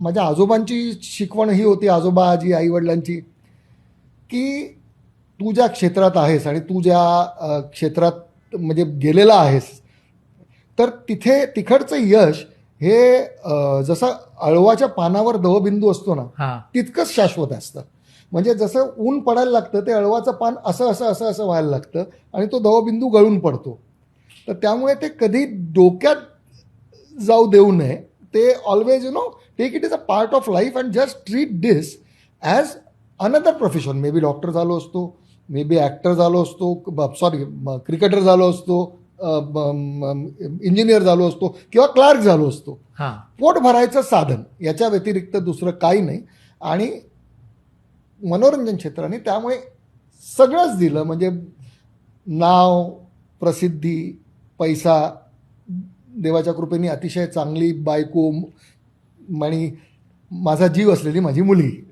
माझ्या आजोबांची शिकवण ही होती आजोबा आजी आईवडिलांची की तू ज्या क्षेत्रात आहेस आणि तू ज्या क्षेत्रात म्हणजे गेलेला आहेस तर तिथे तिकडचं यश हे जसं अळवाच्या पानावर दवबिंदू असतो ना तितकंच शाश्वत असतं. म्हणजे जसं ऊन पडायला लागतं ते अळवाचं पान असं असं असं असं व्हायला लागतं आणि तो दवबिंदू गळून पडतो. तर त्यामुळे ते कधी डोक्यात जाऊ देऊ नये ते always you know take it is a part of life and just treat this as another profession maybe doctor झालो असतो मे बी ॲक्टर झालो असतो सॉरी क्रिकेटर झालो असतो इंजिनियर झालो असतो किंवा क्लार्क झालो असतो. हा. पोट भरायचं साधन याच्या व्यतिरिक्त दुसरं काही नाही. आणि मनोरंजन क्षेत्राने त्यामुळे सगळंच दिलं. म्हणजे नाव प्रसिद्धी पैसा देवाच्या कृपेने अतिशय चांगली बायको आणि माझा जीव असलेली माझी मुलगी.